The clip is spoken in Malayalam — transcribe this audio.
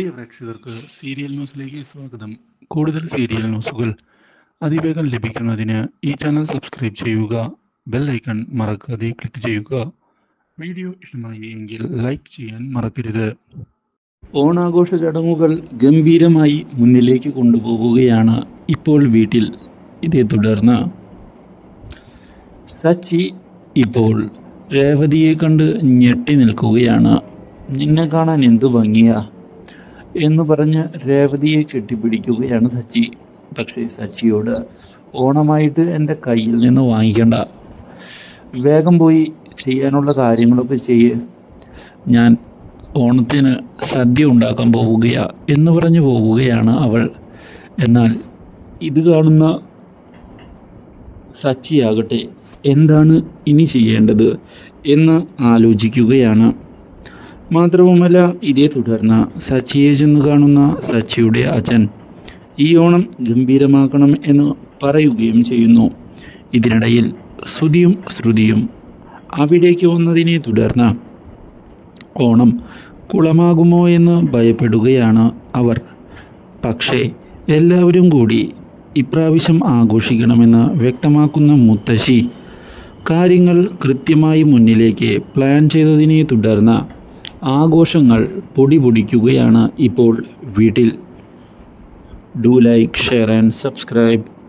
പ്രിയ പ്രേക്ഷകർക്ക് സീരിയൽ ന്യൂസിലേക്ക് സ്വാഗതം. കൂടുതൽ സീരിയൽ ന്യൂസുകൾ അതിവേഗം ലഭിക്കുന്നതിന് ഈ ചാനൽ സബ്സ്ക്രൈബ് ചെയ്യുക ബെൽ ഐക്കൺ മറക്കാതെ ക്ലിക്ക് ചെയ്യുക. വീഡിയോ ഇഷ്ടമായി എങ്കിൽ ലൈക്ക് ചെയ്യാൻ മറക്കരുത്. ഓണാഘോഷ ചടങ്ങുകൾ ഗംഭീരമായി മുന്നിലേക്ക് കൊണ്ടുപോവുകയാണ് ഇപ്പോൾ വീട്ടിൽ. ഇതേ തുടർന്ന് സച്ചി ഇപ്പോൾ രേവതിയെ കണ്ട് ഞെട്ടി നിൽക്കുകയാണ്. നിന്നെ കാണാൻ എന്തു ഭംഗിയാ? എന്ന് പറഞ്ഞ് രേവതിയെ കെട്ടിപ്പിടിക്കുകയാണ് സച്ചി. പക്ഷേ സച്ചിയോട് ഓണമായിട്ട് എന്റെ കയ്യിൽ നിന്ന് വാങ്ങിക്കണ്ട. വേഗം പോയി ചെയ്യാനുള്ള കാര്യങ്ങളൊക്കെ ചെയ്യ്. ഞാൻ ഓണത്തിന് സദ്യ ഉണ്ടാക്കാൻ പോവുകയാ എന്ന് പറഞ്ഞു പോവുകയാണ് അവൾ. എന്നാൽ ഇത് കാണുന്ന സച്ചിയാകട്ടെ എന്താണ് ഇനി ചെയ്യേണ്ടത് എന്ന് ആലോചിക്കുകയാണ്. മാത്രവുമല്ല ഇതേ തുടർന്ന് സച്ചിയെ ചെന്ന് കാണുന്ന സച്ചിയുടെ അച്ഛൻ ഈ ഓണം ഗംഭീരമാക്കണം എന്ന് പറയുകയും ചെയ്യുന്നു. ഇതിനിടയിൽ ശ്രുതിയും ശ്രുതിയും അവിടേക്ക് വന്നതിനെ തുടർന്ന് ഓണം കുളമാകുമോ എന്ന് ഭയപ്പെടുകയാണ് അവർ. പക്ഷേ എല്ലാവരും കൂടി ഇപ്രാവശ്യം ആഘോഷിക്കണമെന്ന് വ്യക്തമാക്കുന്ന മുത്തശ്ശി കാര്യങ്ങൾ കൃത്യമായി മുന്നിലേക്ക് പ്ലാൻ ചെയ്തതിനെ തുടർന്ന് ആഘോഷങ്ങൾ പൊടി പൊടിക്കുകയാണ് ഇപ്പോൾ വീട്ടിൽ. Do like share and subscribe